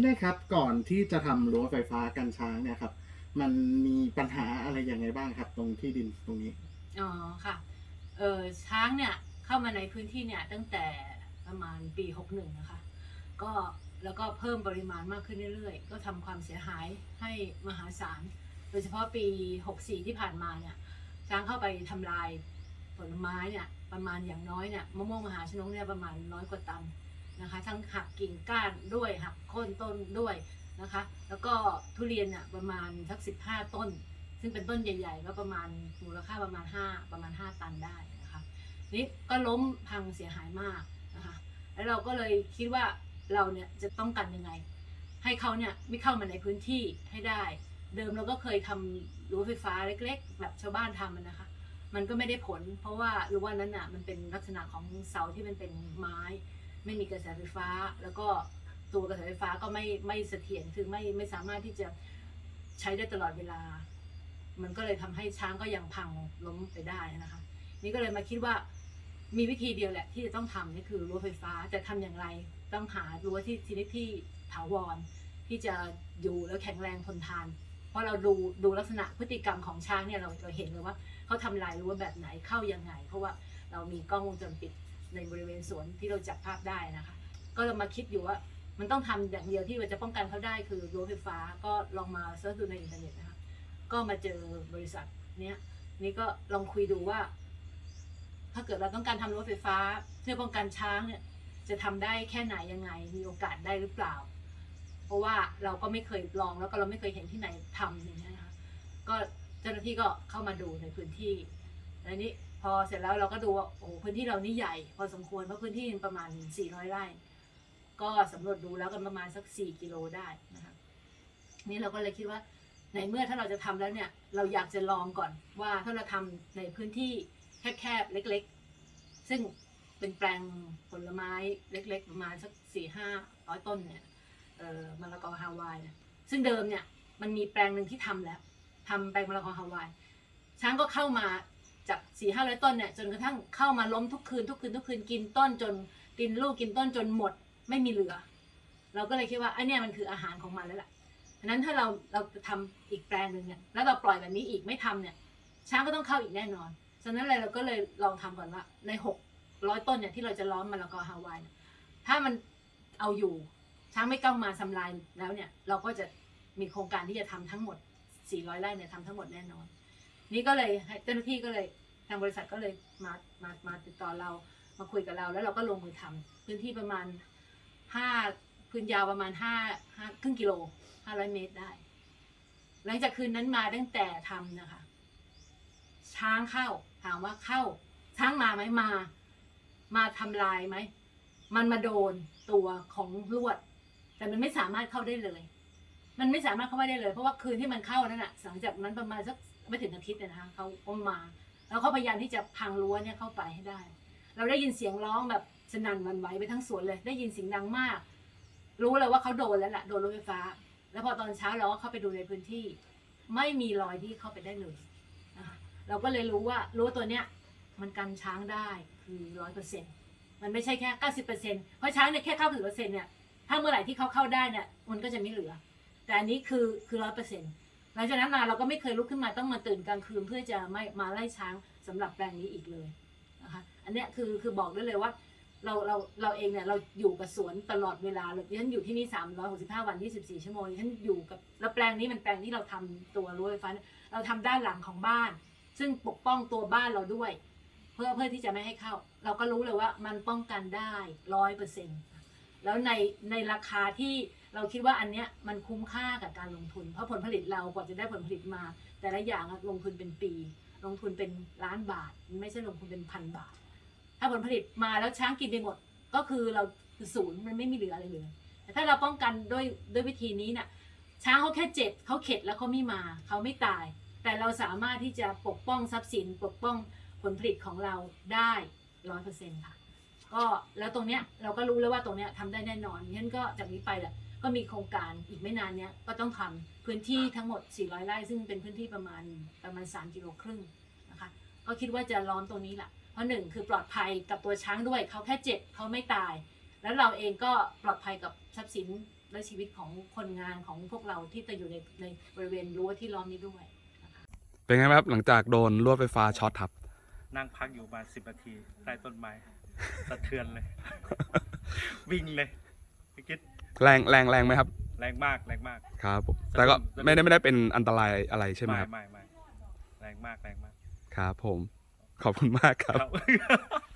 พี่ได้ครับก่อนที่จะทำรั้วไฟฟ้ากันช้างเนี่ยครับ มันมีปัญหาอะไรยังไงบ้างครับ ตรงที่ดินตรงนี้ อ๋อค่ะ เออช้างเนี่ยเข้ามาในพื้นที่เนี่ยตั้งแต่ประมาณปี61นะคะ ก็แล้วก็เพิ่มปริมาณมากขึ้นเรื่อยๆ ก็ทำความเสียหายให้มหาศาล โดยเฉพาะปี 64 ที่ผ่านมาเนี่ย ช้างเข้าไปทำลายผลไม้เนี่ยประมาณอย่างน้อยเนี่ยมะม่วงมหาชนกเนี่ยประมาณร้อยกว่าตัน นะคะ ทั้งหักกิ่งก้านด้วยหักโค่นต้นด้วยนะคะ แล้วก็ทุเรียนเนี่ยประมาณสักสิบห้าต้น ซึ่งเป็นต้นใหญ่ๆก็ประมาณมูลค่าประมาณ5ประมาณ5ตันได้นะคะนี่ก็ล้มพังเสียหายมากนะคะแล้วเราก็เลยคิดว่าเราเนี่ยจะต้องกันยังไง ให้เขาเนี่ยไม่เข้ามาในพื้นที่ให้ได้ เดิมเราก็เคยทำรั้วไฟฟ้าเล็ก ๆ แบบชาวบ้านทำนะคะมันก็ไม่ได้ผล เพราะว่ารั้วนั้นอะมันเป็นลักษณะของเสาที่มันเป็นไม้ ไม่มีกระแสไฟฟ้า แล้วก็ตัวกระแสไฟฟ้าก็ไม่ไม่เสถียรคือไม่ไม่สามารถที่จะใช้ได้ตลอดเวลา มันก็เลยทำให้ช้างก็ยังพังล้มไปได้นะคะ นี่ก็เลยมาคิดว่ามีวิธีเดียวแหละ ที่จะต้องทำนี่คือรั้วไฟฟ้าจะทำอย่างไร ต้องหารั้วที่ชนิดที่ถาวรที่จะอยู่แล้วแข็งแรงทนทาน เพราะเราดูดูลักษณะพฤติกรรมของช้างเนี่ยเราเราเห็นเลยว่าเขาทำลายรั้วแบบไหนเข้ายังไง เพราะว่าเรามีกล้องวงจรปิด ในบริเวณสวนที่เราจับภาพได้นะคะ ก็เรามาคิดอยู่ว่ามันต้องทำอย่างเดียวที่จะป้องกันเขาได้คือรั้วไฟฟ้าก็ลองมาเสิร์ชดูในอินเทอร์เน็ตนะคะก็มาเจอบริษัทเนี้ยนี่ก็ลองคุยดูว่า ถ้าเกิดเราต้องการทำรั้วไฟฟ้า เพื่อป้องกันช้างเนี่ยจะทำได้แค่ไหนยังไงมีโอกาสได้หรือเปล่า เพราะว่าเราก็ไม่เคยลองแล้วก็เราไม่เคยเห็นที่ไหนทำอย่างเงี้ยนะคะก็เจ้าหน้าที่ก็เข้ามาดูในพื้นที่แล้วนี้ พอเสร็จแล้วเราก็ดูว่าโอ้พื้นที่เรานี่ใหญ่ พอสมควรเพราะพื้นที่ประมาณ 400 ไร่ ก็สำรวจดูแล้วกันประมาณสัก 4 กิโลได้นะคะนี่เราก็เลยคิดว่าในเมื่อถ้าเราจะทำแล้วเนี่ย เราอยากจะลองก่อนว่าถ้าเราทำในพื้นที่แคบๆเล็ก ๆ ซึ่งเป็นแปลงผลไม้เล็ก ๆ ประมาณสักสี่ห้าร้อยต้นเนี่ยเอ่อมะละกอฮาวายนี่ยซึ่งเดิมเนี่ยมันมีแปลงหนึ่งที่ทำแล้วทำแปลงมะละกอฮาวายช้างก็เข้ามา จากสี่ห้าร้อยต้นเนี่ยจนกระทั่งเข้ามาล้มทุกคืนทุกคืนทุกคืนกินต้นจนกินลูกกินต้นจนหมด ไม่มีเหลือ เราก็เลยคิดว่าไอ้เนี่ยมันคืออาหารของมันแล้วล่ะฉะนั้นถ้าเราเราจะทำอีกแปลงหนึ่งเนี่ยแล้วเราปล่อยแบบนี้อีกไม่ทำเนี่ย ช้างก็ต้องเข้าอีกแน่นอนฉะนั้นเลยเราก็เลยลองทำก่อนว่าในหกร้อยต้นเนี่ยที่เราจะล้อมมะละกอฮาวายถ้ามันเอาอยู่ช้างไม่ก้ามาทำลายแล้วเนี่ย เราก็จะมีโครงการที่จะทำทั้งหมด 400 ไร่เนี่ยทำทั้งหมดแน่นอน นี่ก็เลยเจ้าหน้าที่ก็เลยทางบริษัทก็เลยมามามาติดต่อเรามาคุยกับเรา แล้วเราก็ลงมือทำพื้นที่ประมาณห้าพื้นยาวประมาณห้าห้าครึ่งกิโลห้าร้อยเมตรได้ หลังจากคืนนั้นมาตั้งแต่ทำนะคะ ช้างเข้าถามว่าเข้า ช้างมาไหมมา มาทำลายไหมมันมาโดนตัวของลวด แต่มันไม่สามารถเข้าได้เลย มันไม่สามารถเข้าไปได้เลย เพราะว่าคืนที่มันเข้านั่นแหะหลังจากนั้นประมาณสัก ไม่ถึงอาทิตย์เลยนะคะเขาก็มา แล้วเขาพยายามที่จะพังรั้วเนี่ยเข้าไปให้ได้ เราได้ยินเสียงร้องแบบสนั่นวันไหวไปทั้งสวนเลย ได้ยินเสียงดังมาก รู้เลยว่าเขาโดนแล้วแหละโดนรถไฟฟ้า แล้วพอตอนเช้าเราก็เข้าไปดูในพื้นที่ ไม่มีรอยที่เข้าไปได้เลยเราก็เลยรู้ว่ารั้วตัวเนี้ยมันกันช้างได้คือร้อยเปอร์เซ็นมันไม่ใช่แค่เก้าสิบเปอร์เซ็นเพราะช้างเนี่ยแค่เข้าถึงเปอร์เซ็นต์เนี่ยถ้าเมื่อไหร่ที่เขาเข้าได้เนี่ยมันก็จะไม่เหลือ แต่อันนี้คือคือร้อยเปอร์เซ็นต์ หลังจากนั้นมาเราก็ไม่เคยลุกขึ้นมาต้องมาตื่นกลางคืนเพื่อจะไม่มาไล่ช้างสำหรับแปลงนี้อีกเลยนะคะอันเนี้ยคือคือบอกได้เลยว่า เราเราเราเองเนี่ยเราอยู่กับสวนตลอดเวลาเลยฉันอยู่ที่นี่ 365 วัน 24 ชั่วโมงฉันอยู่กับแล้วแปลงนี้มันแปลงที่เราทำตัวรั้วไฟฟ้าเนี่ยเราทำด้านหลังของบ้าน ซึ่งปกป้องตัวบ้านเราด้วย เพื่อเพื่อที่จะไม่ให้เข้า เราก็รู้เลยว่ามันป้องกันได้ร้อยเปอร์เซ็นต์แล้วในในราคาที่ เราคิดว่าอันเนี้ยมันคุ้มค่ากับการลงทุน เพราะผลผลิตเรากว่าจะได้ผลผลิตมา แต่ละอย่างลงทุนเป็นปี ลงทุนเป็นล้านบาท ไม่ใช่ลงทุนเป็นพันบาท ถ้าผลผลิตมาแล้วช้างกินไปหมด ก็คือเราศูนย์มันไม่มีเหลืออะไรเลยแต่ถ้าเราป้องกันด้วยด้วยวิธีนี้น่ะช้างเขาแค่เจ็บเขาเข็ดแล้วเขาไม่มาเขาไม่ตาย แต่เราสามารถที่จะปกป้องทรัพย์สิน ปกป้องผลผลิตของเราได้ร้อยเปอร์เซ็นต์ค่ะก็แล้วตรงเนี้ยเราก็รู้แล้วว่าตรงเนี้ยทำได้แน่นอนฉะนั้นก็จากนี้ไปแหละ ก็มีโครงการอีกไม่นานเนี้ยก็ต้องทำพื้นที่ทั้งหมด 400 ไร่ ซึ่งเป็นพื้นที่ประมาณประมาณ 3 กิโลครึ่งนะคะ ก็คิดว่าจะล้อมตรงนี้แหละเพราะหนึ่งคือปลอดภัยกับตัวช้างด้วยเขาแค่เจ็บเขาไม่ตาย แล้วเราเองก็ปลอดภัยกับทรัพย์สินและชีวิตของคนงานของพวกเราที่จะอยู่ในในบริเวณรั้วที่ล้อมนี้ด้วยนะคะเป็นไงบ้างครับหลังจากโดนลวดไฟฟ้าช็อตครับ นั่งพักอยู่ประมาณสิบนาทีใต้ต้นไม้สะเทือนเลย วิ่งเลยพี่คิด แรงแรงแรงไหมครับ แรงมากแรงมาก ครับผมแต่ก็ไม่ได้ไม่ได้เป็นอันตรายอะไรใช่ไหมครับไม่ไม่แรงมากแรงมากครับผมขอบคุณมากครับ ครับ